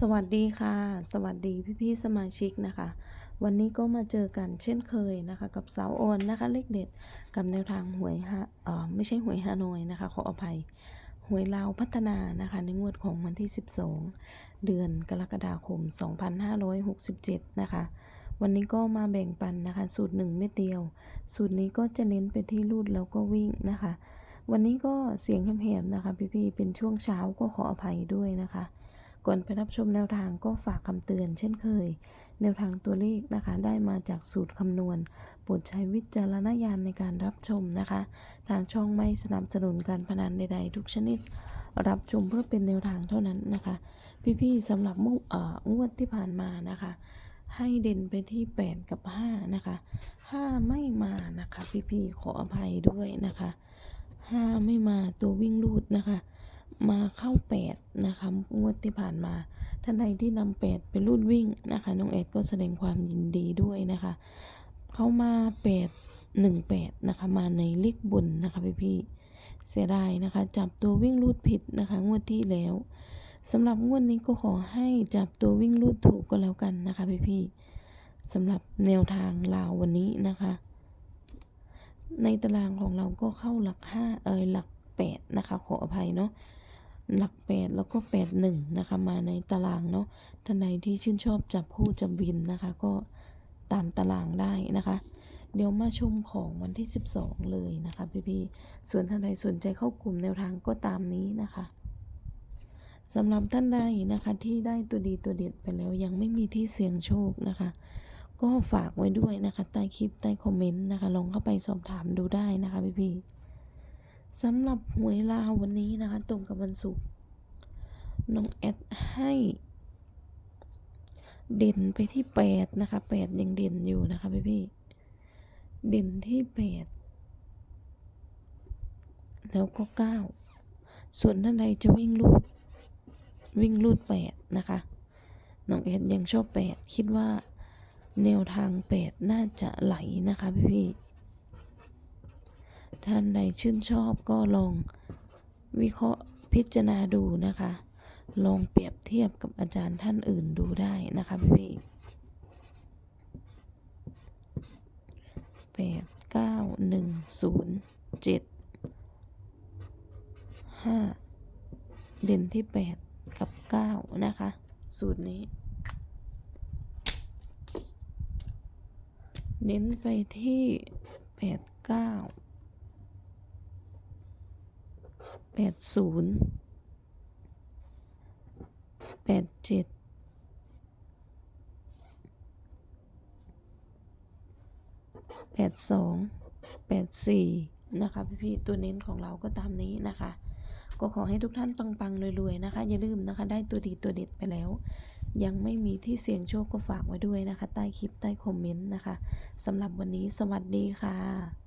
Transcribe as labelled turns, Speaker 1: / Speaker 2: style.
Speaker 1: สวัสดีค่ะ สวัสดีพี่ๆสมาชิกนะคะ วันนี้ก็มาเจอกันเช่นเคยนะคะ กับสาวโอนนะคะเลขเด็ดกับแนวทางหวยฮะเออไม่ใช่หวยฮานอยนะคะ ขออภัยหวยลาวพัฒนานะคะ ในงวดของวันที่ 12 เดือนกรกฎาคม 2567 นะคะ วันนี้ก็มาแบ่งปันนะคะ สูตรหนึ่งเม็ดเดียว สูตรนี้ก็จะเน้นไปที่รูดแล้วก็วิ่งนะคะ วันนี้ก็เสียงแหบๆนะคะ พี่ๆเป็นช่วงเช้าก็ขออภัยด้วยนะคะ ก่อนไปรับชมแนวทางก็ฝากคำเตือนเช่นเคย แนวทางตัวเลขนะคะ ได้มาจากสูตรคำนวณโปรดใช้วิจารณญาณในการรับชมนะคะ ทางช่องไม่สนับสนุนการพนันใดๆ ทุกชนิด รับชมเพื่อเป็นแนวทางเท่านั้นนะคะ พี่ๆสำหรับมุเอ่องวดที่ผ่านมานะคะ ให้เด่นไปที่ 8 กับ 5 นะคะ 5 ไม่มานะคะ พี่ๆขออภัยด้วยนะคะ 5 ไม่มาตัววิ่งรูดนะคะ มาเข้า8นะคะงวดที่ผ่านมาท่านใดที่นำ8ไปรูดวิ่งนะคะน้องแอดก็แสดงความยินดีด้วยนะคะ เข้ามา8 1 8นะคะมาในเลขบนนะคะพี่พี่เสียดายนะคะ จับตัววิ่งรูดผิดนะคะงวดที่แล้วสำหรับงวดนี้ก็ขอให้จับตัววิ่งรูดถูกก็แล้วกันนะคะพี่พี่สำหรับแนวทางลาววันนี้นะคะ ในตารางของเราก็เข้าหลัก5เอยหลัก8นะคะขออภัยเนาะ หลัก 8 แล้วก็ 8 1 นะคะ มาในตารางเนาะท่านใดที่ชื่นชอบจับคู่จับวินนะคะ ก็ตามตารางได้นะคะ เดี๋ยวมาชมของวันที่ 12 เลยนะคะพี่ๆส่วนท่านใดสนใจเข้ากลุ่มแนวทางก็ตามนี้นะคะสำหรับท่านใดนะคะที่ได้ตัวดีตัวเด็ดไปแล้วยังไม่มีที่เสี่ยงโชคนะคะ ก็ฝากไว้ด้วยนะคะใต้คลิปใต้คอมเมนต์นะคะ ลองเข้าไปสอบถามดูได้นะคะพี่ๆ สำหรับหวยลาววันนี้นะคะตรงกับวันศุกร์น้องแอดให้ เด่นไปที่แปดนะคะแปดยังเด่นอยู่นะคะพี่พี่เด่นที่แปดแล้วก็เก้าส่วนท่านใดจะวิ่งลูดวิ่งลูดแปดนะคะน้องแอดยังชอบแปดคิดว่าแนวทางแปดน่าจะไหลนะคะพี่พี่ ท่านใดชื่นชอบก็ลองวิเคราะห์พิจารณาดูนะคะ ลองเปรียบเทียบกับอาจารย์ท่านอื่นดูได้นะคะพี่พี่แปดเก้าหนึ่งศูนย์เจ็ดห้าเด่นที่แปดกับเก้านะคะ สูตรนี้ เน้นไปที่แปดเก้า แปดศูนย์แปดเจ็ดแปดสองแปดสี่นะคะพี่ๆตัวเน้นของเราก็ตามนี้นะคะ ก็ขอให้ทุกท่านปังๆรวยๆนะคะ อย่าลืมนะคะได้ตัวดีตัวเด็ดไปแล้ว ยังไม่มีที่เสี่ยงโชคก็ฝากไว้ด้วยนะคะ ใต้คลิปใต้คอมเมนต์นะคะสำหรับวันนี้สวัสดีค่ะ